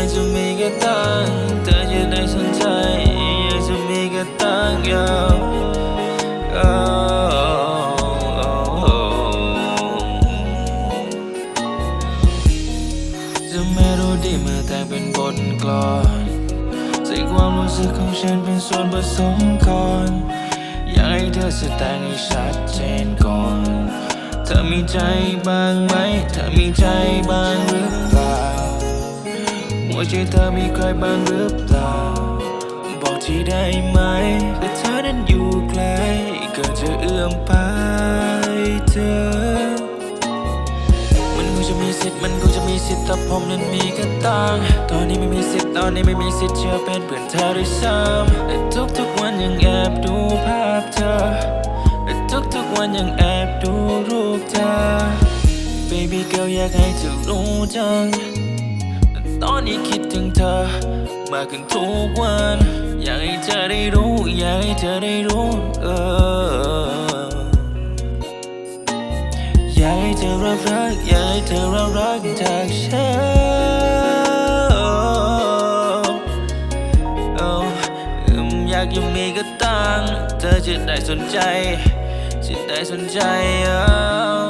ากจะมีแค่ตังเธอจะได้สนใจอยากจะมีแค่ตังยาวโอ้จะไม่รู้ดีเมื่อแต่งเป็นบทกลอนใส่ความรู้สึกของฉันเป็นส่วนผสมก่อนอยากให้เธอแสดงให้ชัดเจนก่อนเธอมีใจบ้างไหมเธอมีใจบ้างหรือ ใจเธอมีใครบ้างหรือเปล่า บอกทีได้ไหมแต่เธอนั้นอยู่ไกลเกินจะเอื้อมไปเธอ มันคงจะมีสิทธิ์มันคงจะมีสิทธิ์แต่ผมนั้นมีแค่ตังตอนนี้ไม่มีสิทธิ์ตอนนี้ไม่มีสิทธิ์เชื่อเป็นเพื่อนเธอด้วยซ้ำแต่ทุกๆวันยังแอบดูภาพเธอและทุกๆวันยังแอบดูรูปเธอ Baby girl อยากให้เธอรู้จัง ตอนนี้คิดถึงเธอ มากขึ้นทุกวัน อยากให้เธอได้รู้ อยากให้เธอได้รู้ เออ อยากให้เธอรับรัก อยากให้เธอรับรักจากฉันอืมอยากยังมีก็ตังเธอจะได้สนใจ จะได้สนใจเออ